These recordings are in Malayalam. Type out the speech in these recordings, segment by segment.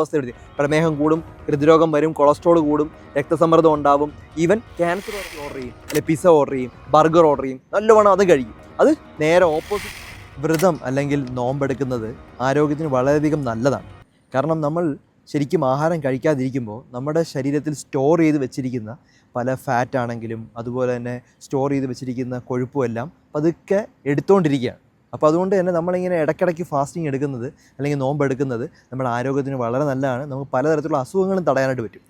അവസ്ഥ പ്രമേഹം കൂടും ഹൃദ്രോഗം വരും കൊളസ്ട്രോൾ കൂടും രക്തസമ്മർദ്ദം ഉണ്ടാവും. ഈവൻ ക്യാൻസർ ഓർഡർ ചെയ്യും അല്ലെങ്കിൽ പിസ ഓർഡർ ചെയ്യും ബർഗർ ഓർഡർ ചെയ്യും. നല്ലവണ്ണം അത് കഴിക്കും അത് നേരെ ഓപ്പോസിറ്റ് വ്രതം അല്ലെങ്കിൽ നോമ്പെടുക്കുന്നത് ആരോഗ്യത്തിന് വളരെയധികം നല്ലതാണ്. കാരണം നമ്മൾ ശരിക്കും ആഹാരം കഴിക്കാതിരിക്കുമ്പോൾ നമ്മുടെ ശരീരത്തിൽ സ്റ്റോർ ചെയ്ത് വെച്ചിരിക്കുന്ന പല ഫാറ്റ് ആണെങ്കിലും അതുപോലെ തന്നെ സ്റ്റോർ ചെയ്ത് വെച്ചിരിക്കുന്ന കൊഴുപ്പുമെല്ലാം പതുക്കെ എടുത്തുകൊണ്ടിരിക്കുകയാണ് അപ്പോൾ അതുകൊണ്ട് തന്നെ നമ്മളിങ്ങനെ ഇടയ്ക്കിടയ്ക്ക് ഫാസ്റ്റിംഗ് എടുക്കുന്നത് അല്ലെങ്കിൽ നോമ്പ് എടുക്കുന്നത് നമ്മുടെ ആരോഗ്യത്തിന് വളരെ നല്ലതാണ്. നമുക്ക് പലതരത്തിലുള്ള അസുഖങ്ങളും തടയാനായിട്ട് പറ്റും.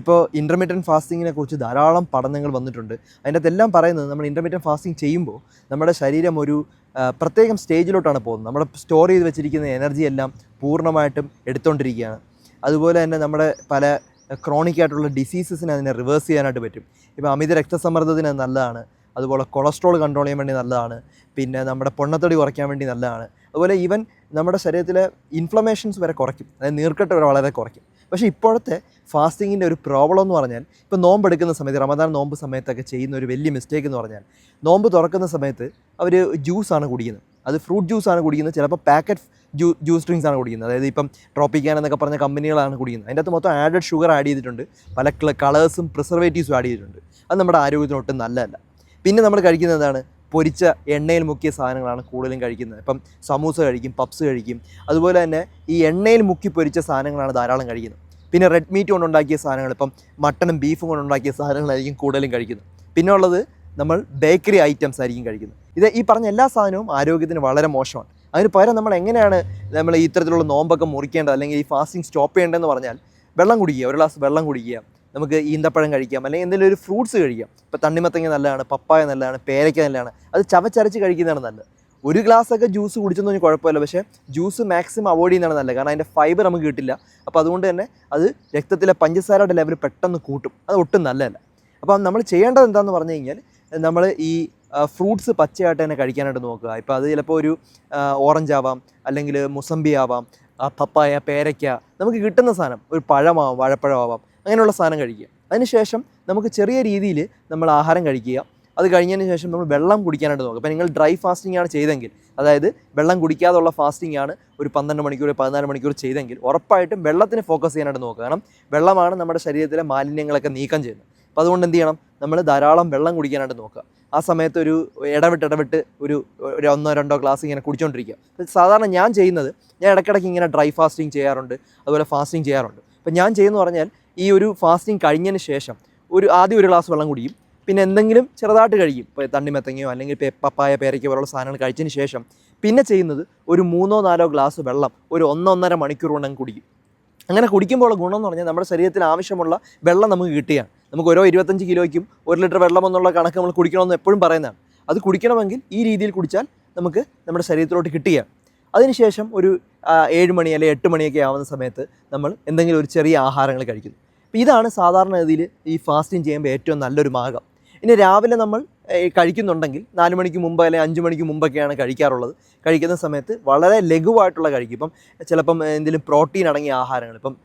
ഇപ്പോൾ ഇന്റർമീഡിയറ്റ് ഫാസ്റ്റിങ്ങിനെ കുറിച്ച് ധാരാളം പഠനങ്ങൾ വന്നിട്ടുണ്ട്. അതിന്റെ അതെല്ലാം പറയുന്നത് നമ്മൾ ഇന്റർമീഡിയറ്റ് ഫാസ്റ്റിംഗ് ചെയ്യുമ്പോൾ നമ്മുടെ ശരീരം ഒരു പ്രത്യേകം സ്റ്റേജിലോട്ടാണ് പോകുന്നത്. നമ്മുടെ സ്റ്റോർ ചെയ്ത് വെച്ചിരിക്കുന്ന എനർജി എല്ലാം പൂർണമായിട്ടും എടുത്തുകൊണ്ടിരിക്കുകയാണ് അതുപോലെ തന്നെ നമ്മുടെ പല ക്രോണിക് ആയിട്ടുള്ള ഡിസീസസിനെ അതിനെ റിവേഴ്സ് ചെയ്യാനായിട്ട് പറ്റും. ഇപ്പോൾ അമിത രക്തസമ്മർദ്ദത്തിന് നല്ലതാണ്. അതുപോലെ കൊളസ്ട്രോൾ കൺട്രോൾ ചെയ്യാൻ വേണ്ടി നല്ലതാണ്. പിന്നെ നമ്മുടെ പൊണ്ണത്തടി കുറയ്ക്കാൻ വേണ്ടി നല്ലതാണ്. അതുപോലെ ഈവൻ നമ്മുടെ ശരീരത്തിലെ ഇൻഫ്ലമേഷൻസ് വരെ കുറയ്ക്കും. അതായത് നീർക്കെട്ട് വരെ വളരെ കുറയ്ക്കും. പക്ഷേ ഇപ്പോഴത്തെ ഫാസ്റ്റിങ്ങിന്റെ ഒരു പ്രോബ്ലം എന്ന് പറഞ്ഞാൽ ഇപ്പോൾ നോമ്പ് എടുക്കുന്ന സമയത്ത് റമദാൻ നോമ്പ് സമയത്തൊക്കെ ചെയ്യുന്ന ഒരു വലിയ മിസ്റ്റേക്ക് എന്ന് പറഞ്ഞാൽ നോമ്പ് തുറക്കുന്ന സമയത്ത് അവർ ജ്യൂസാണ് കുടിക്കുന്നത്. അത് ഫ്രൂട്ട് ജ്യൂസാണ് കുടിക്കുന്നത്. ചിലപ്പോൾ പാക്കറ്റ് ജ്യൂ ജ്യൂസ് ഡ്രിങ്ക്സ് ആണ് കുടിക്കുന്നത്. അതായത് ഇപ്പം ട്രോപ്പിക്കാൻ എന്നൊക്കെ പറഞ്ഞ കമ്പനികളാണ് കുടിക്കുന്നത്. അതിന്റെ അകത്ത് മൊത്തം ആഡഡ് ഷുഗർ ആഡ് ചെയ്തിട്ടുണ്ട്. പല കളേഴ്സും പ്രിസർവേറ്റീവ്സും ആഡ് ചെയ്തിട്ടുണ്ട്. അത് നമ്മുടെ ആരോഗ്യത്തിന് ഒട്ടും നല്ലതല്ല. പിന്നെ നമ്മൾ കഴിക്കുന്നത് എന്താണ്? പൊരിച്ച എണ്ണയിൽ മുക്കിയ സാധനങ്ങളാണ് കൂടുതലും കഴിക്കുന്നത്. ഇപ്പം സമൂസ കഴിക്കും പപ്സ് കഴിക്കും. അതുപോലെ തന്നെ ഈ എണ്ണയിൽ മുക്കി പൊരിച്ച സാധനങ്ങളാണ് ധാരാളം കഴിക്കുന്നത്. പിന്നെ റെഡ് മീറ്റ് കൊണ്ടുണ്ടാക്കിയ സാധനങ്ങൾ ഇപ്പം മട്ടണും ബീഫും കൊണ്ടുണ്ടാക്കിയ സാധനങ്ങളായിരിക്കും കൂടുതലും കഴിക്കുന്നത്. പിന്നെ ഉള്ളത് നമ്മൾ ബേക്കറി ഐറ്റംസ് ആയിരിക്കും കഴിക്കുന്നത്. ഇത് ഈ പറഞ്ഞ എല്ലാ സാധനവും ആരോഗ്യത്തിന് വളരെ മോശമാണ്. അതിന് പകരം നമ്മൾ എങ്ങനെയാണ് നമ്മൾ ഇത്തരത്തിലുള്ള നോമ്പൊക്കെ മുറിക്കേണ്ടത് അല്ലെങ്കിൽ ഈ ഫാസ്റ്റിംഗ് സ്റ്റോപ്പ് ചെയ്യേണ്ടതെന്ന് പറഞ്ഞാൽ വെള്ളം കുടിക്കുക ഒരു ഗ്ലാസ് വെള്ളം കുടിക്കുക. നമുക്ക് ഈന്തപ്പഴം കഴിക്കാം അല്ലെങ്കിൽ എന്തെങ്കിലും ഒരു ഫ്രൂട്ട്സ് കഴിക്കാം. ഇപ്പോൾ തണ്ണിമത്തങ്ങ നല്ലതാണ് പപ്പായ നല്ലതാണ് പേരയ്ക്ക നല്ലതാണ്. അത് ചവച്ചരച്ച് കഴിക്കുന്നതാണ് നല്ലത്. ഒരു ഗ്ലാസ് ഒക്കെ ജ്യൂസ് കുടിച്ചൊന്നും കുഴപ്പമില്ല. പക്ഷേ ജ്യൂസ് മാക്സിമം അവോയ്ഡ് ചെയ്യുന്നതാണ് നല്ലത്. കാരണം അതിന്റെ ഫൈബർ നമുക്ക് കിട്ടില്ല. അപ്പോൾ അതുകൊണ്ട് തന്നെ അത് രക്തത്തിലെ പഞ്ചസാരയുടെ ലെവൽ പെട്ടെന്ന് കൂട്ടും. അത് ഒട്ടും നല്ലതല്ല. അപ്പം നമ്മൾ ചെയ്യേണ്ടത് എന്താണെന്ന് പറഞ്ഞു കഴിഞ്ഞാൽ നമ്മൾ ഈ ഫ്രൂട്ട്സ് പച്ചയായിട്ട് തന്നെ കഴിക്കാനായിട്ട് നോക്കുക. ഇപ്പോൾ അത് ചിലപ്പോൾ ഒരു ഓറഞ്ച് ആവാം അല്ലെങ്കിൽ മുസമ്പി ആവാം പപ്പായ പേരയ്ക്ക നമുക്ക് കിട്ടുന്ന സാധനം ഒരു പഴമാവാം വാഴപ്പഴമാവാം. അങ്ങനെയുള്ള സാധനം കഴിക്കുക. അതിനുശേഷം നമുക്ക് ചെറിയ രീതിയിൽ നമ്മൾ ആഹാരം കഴിക്കുക. അത് കഴിഞ്ഞതിന് ശേഷം നമ്മൾ വെള്ളം കുടിക്കാനായിട്ട് നോക്കുക. അപ്പോൾ നിങ്ങൾ ഡ്രൈ ഫാസ്റ്റിംഗ് ആണ് ചെയ്തെങ്കിൽ അതായത് വെള്ളം കുടിക്കാതുള്ള ഫാസ്റ്റിംഗ് ആണ് ഒരു പന്ത്രണ്ട് മണിക്കൂർ പതിനാല് മണിക്കൂർ ചെയ്തെങ്കിൽ ഉറപ്പായിട്ടും വെള്ളത്തിന് ഫോക്കസ് ചെയ്യാനായിട്ട് നോക്കുക. കാരണം വെള്ളമാണ് നമ്മുടെ ശരീരത്തിലെ മാലിന്യങ്ങളൊക്കെ നീക്കം ചെയ്യുന്നത്. അപ്പോൾ അതുകൊണ്ട് എന്ത് ചെയ്യണം? നമ്മൾ ധാരാളം വെള്ളം കുടിക്കാനായിട്ട് നോക്കുക. ആ സമയത്ത് ഒരു ഇടവിട്ട് ഇടവിട്ട് ഒരു ഒരു ഒന്നോ രണ്ടോ ഗ്ലാസ് ഇങ്ങനെ കുടിച്ചുകൊണ്ടിരിക്കുക സാധാരണ ഞാൻ ചെയ്യുന്നത് ഞാൻ ഇടയ്ക്കിടയ്ക്ക് ഇങ്ങനെ ഡ്രൈ ഫാസ്റ്റിംഗ് ചെയ്യാറുണ്ട് അതുപോലെ ഫാസ്റ്റിംഗ് ചെയ്യാറുണ്ട്. അപ്പോൾ ഞാൻ ചെയ്യുന്നു പറഞ്ഞാൽ ഈ ഒരു ഫാസ്റ്റിംഗ് കഴിഞ്ഞതിന് ശേഷം ഒരു ആദ്യം ഒരു ഗ്ലാസ് വെള്ളം കുടിക്കും. പിന്നെ എന്തെങ്കിലും ചെറുതായിട്ട് കഴിക്കും. ഇപ്പോൾ തണ്ണിമത്തങ്ങയോ അല്ലെങ്കിൽ പപ്പായ പേരയ്ക്ക് പോലുള്ള സാധനങ്ങൾ കഴിച്ചതിന് ശേഷം പിന്നെ ചെയ്യുന്നത് ഒരു മൂന്നോ നാലോ ഗ്ലാസ് വെള്ളം ഒരു ഒന്നൊന്നര മണിക്കൂർ കൊണ്ട് കുടിക്കും. അങ്ങനെ കുടിക്കുമ്പോൾ ഗുണം എന്ന് പറഞ്ഞാൽ നമ്മുടെ ശരീരത്തിന് ആവശ്യമുള്ള വെള്ളം നമുക്ക് കിട്ടുകയാണ്. നമുക്ക് ഓരോ ഇരുപത്തഞ്ച് കിലോയ്ക്കും ഒരു ലിറ്റർ വെള്ളം എന്നുള്ള കണക്ക് നമ്മൾ കുടിക്കണമെന്ന് എപ്പോഴും പറയുന്നതാണ്. അത് കുടിക്കണമെങ്കിൽ ഈ രീതിയിൽ കുടിച്ചാൽ നമുക്ക് നമ്മുടെ ശരീരത്തിലോട്ട് കിട്ടുകയാണ്. അതിനുശേഷം ഒരു ഏഴ് മണി അല്ലെങ്കിൽ എട്ട് മണിയൊക്കെ ആവുന്ന സമയത്ത് നമ്മൾ എന്തെങ്കിലും ഒരു ചെറിയ ആഹാരങ്ങൾ കഴിക്കുന്നു. ഇതാണ് സാധാരണഗതിയിൽ ഈ ഫാസ്റ്റിംഗ് ചെയ്യുമ്പോൾ ഏറ്റവും നല്ലൊരു മാർഗം. ഇനി രാവിലെ നമ്മൾ കഴിക്കുന്നുണ്ടെങ്കിൽ നാല് മണിക്ക് മുമ്പ് അല്ലെങ്കിൽ അഞ്ച് മണിക്ക് മുമ്പൊക്കെയാണ് കഴിക്കാറുള്ളത്. കഴിക്കുന്ന സമയത്ത് വളരെ ലഘുവായിട്ടുള്ള കഴിക്കും. ഇപ്പം ചിലപ്പം എന്തെങ്കിലും പ്രോട്ടീൻ അടങ്ങിയ ആഹാരങ്ങൾ ഇപ്പം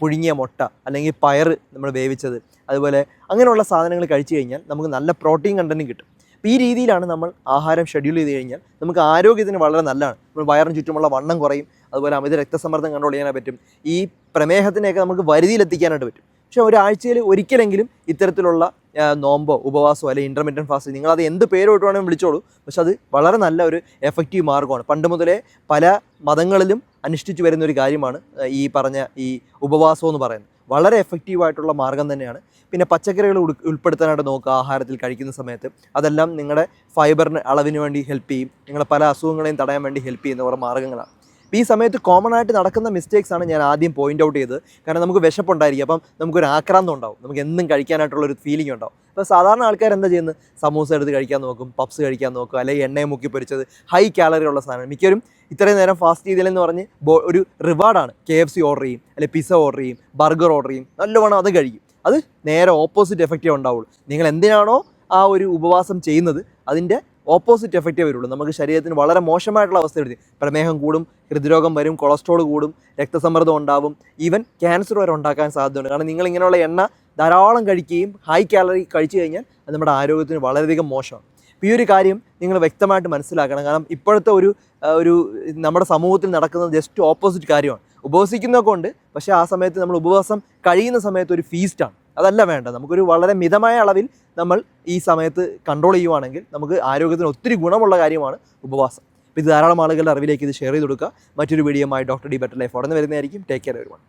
പുഴുങ്ങിയ മുട്ട അല്ലെങ്കിൽ പയർ നമ്മൾ വേവിച്ചത് അതുപോലെ അങ്ങനെയുള്ള സാധനങ്ങൾ കഴിച്ചു കഴിഞ്ഞാൽ നമുക്ക് നല്ല പ്രോട്ടീൻ കണ്ടന്റും കിട്ടും. അപ്പോൾ ഈ രീതിയിലാണ് നമ്മൾ ആഹാരം ഷെഡ്യൂൾ ചെയ്ത് കഴിഞ്ഞാൽ നമുക്ക് ആരോഗ്യത്തിന് വളരെ നല്ലതാണ്. നമ്മൾ വയറിന് ചുറ്റുമുള്ള വണ്ണം കുറയും അതുപോലെ അമിത രക്തസമ്മർദ്ദം കൺട്രോൾ ചെയ്യാനായി പറ്റും. ഈ പ്രമേഹത്തിനെയൊക്കെ നമുക്ക് വരുതിയിലെത്തിക്കാനായിട്ട് പറ്റും. പക്ഷേ ഒരാഴ്ചയിൽ ഒരിക്കലെങ്കിലും ഇത്തരത്തിലുള്ള നോമ്പോ ഉപവാസമോ അല്ലെങ്കിൽ ഇന്റർമീഡിയറ്റ് ഫാസ്റ്റ് നിങ്ങളത് എന്ത് പേരോട്ട് വേണമെങ്കിലും വിളിച്ചോളൂ. പക്ഷെ അത് വളരെ നല്ല ഒരു എഫക്റ്റീവ് മാർഗമാണ്. പണ്ട് മുതലേ പല മതങ്ങളിലും അനുഷ്ഠിച്ചു വരുന്ന ഒരു കാര്യമാണ് ഈ പറഞ്ഞ ഈ ഉപവാസം എന്ന് പറയുന്നത്. വളരെ എഫക്റ്റീവായിട്ടുള്ള മാർഗം തന്നെയാണ്. പിന്നെ പച്ചക്കറികൾ ഉൾ- ഉൾപ്പെടുത്താനായിട്ട് നോക്കുക ആഹാരത്തിൽ കഴിക്കുന്ന സമയത്ത്. അതെല്ലാം നിങ്ങളുടെ ഫൈബറിന് അളവിന് വേണ്ടി ഹെൽപ്പ് ചെയ്യും. നിങ്ങളുടെ പല അസുഖങ്ങളെയും തടയാൻ വേണ്ടി ഹെൽപ്പ് ചെയ്യുന്ന കുറേ മാർഗങ്ങളാണ്. ഈ സമയത്ത് കോമൺ ആയിട്ട് നടക്കുന്ന മിസ്റ്റേക്സ് ആണ് ഞാൻ ആദ്യം പോയിന്റ് ഔട്ട് ചെയ്തത്. കാരണം നമുക്ക് വിശപ്പുണ്ടായിരിക്കും. അപ്പം നമുക്കൊരു ആക്രാന്തം ഉണ്ടാവും. നമുക്ക് എന്നും കഴിക്കാനായിട്ടുള്ള ഒരു ഫീലിംഗ് ഉണ്ടാവും. അപ്പോൾ സാധാരണ ആൾക്കാർ എന്താ ചെയ്യുന്നത്? സമൂസ എടുത്ത് കഴിക്കാൻ നോക്കും പപ്സ് കഴിക്കാൻ നോക്കും അല്ലെങ്കിൽ എണ്ണയെ മുക്കി പൊരിച്ചത് ഹൈ കാലറി ഉള്ള സാധനം മിക്കവരും ഇത്രയും നേരം ഫാസ്റ്റ് ചെയ്തില്ലെന്ന് പറഞ്ഞ് ഒരു റിവാർഡാണ് കെ എഫ് സി ഓർഡർ ചെയ്യും അല്ലെങ്കിൽ പിസ്സ ഓർഡർ ചെയ്യും ബർഗർ ഓർഡർ ചെയ്യും നല്ലവണ്ണം അത് കഴിക്കും. അത് നേരെ ഓപ്പോസിറ്റ് എഫക്റ്റേ ഉണ്ടാവുള്ളൂ. നിങ്ങൾ എന്തിനാണോ ആ ഒരു ഉപവാസം ചെയ്യുന്നത്? അതിന്റെ ഓപ്പോസിറ്റ് എഫക്റ്റേ വരുള്ളൂ. നമുക്ക് ശരീരത്തിന് വളരെ മോശമായിട്ടുള്ള അവസ്ഥ വരുത്തി. പ്രമേഹം കൂടും ഹൃദ്രോഗം വരും കൊളസ്ട്രോൾ കൂടും രക്തസമ്മർദ്ദം ഉണ്ടാവും ഈവൻ ക്യാൻസർ വരെ ഉണ്ടാക്കാൻ സാധ്യതയുണ്ട്. കാരണം നിങ്ങൾ ഇങ്ങനെയുള്ള എണ്ണ ധാരാളം കഴിക്കുകയും ഹൈ കാലറി കഴിച്ചു കഴിഞ്ഞാൽ അത് നമ്മുടെ ആരോഗ്യത്തിന് വളരെയധികം മോശമാണ്. ഈ ഒരു കാര്യം നിങ്ങൾ വ്യക്തമായിട്ട് മനസ്സിലാക്കണം. കാരണം ഇപ്പോഴത്തെ ഒരു ഒരു നമ്മുടെ സമൂഹത്തിൽ നടക്കുന്നത് ജസ്റ്റ് ഓപ്പോസിറ്റ് കാര്യമാണ്. ഉപവസിക്കുന്നതൊക്കെ ഉണ്ട് പക്ഷേ ആ സമയത്ത് നമ്മൾ ഉപവാസം കഴിയുന്ന സമയത്ത് ഒരു ഫീസ്റ്റാണ് അതല്ല വേണ്ടത്. നമുക്കൊരു വളരെ മിതമായ അളവിൽ നമ്മൾ ഈ സമയത്ത് കൺട്രോൾ ചെയ്യുവാണെങ്കിൽ നമുക്ക് ആരോഗ്യത്തിന് ഒത്തിരി ഗുണമുള്ള കാര്യമാണ് ഉപവാസം. ഇത് ധാരാളം ആളുകളുടെ അറിവിലേക്ക് ഇത് ഷെയർ ചെയ്ത് കൊടുക്കുക. മറ്റൊരു വീഡിയോയുമായി ഡോക്ടർ ഡി ബെറ്റർ ലൈഫ് ഉടനെ വരുന്നതായിരിക്കും. ടേക്ക് കെയർ വരുവാണ്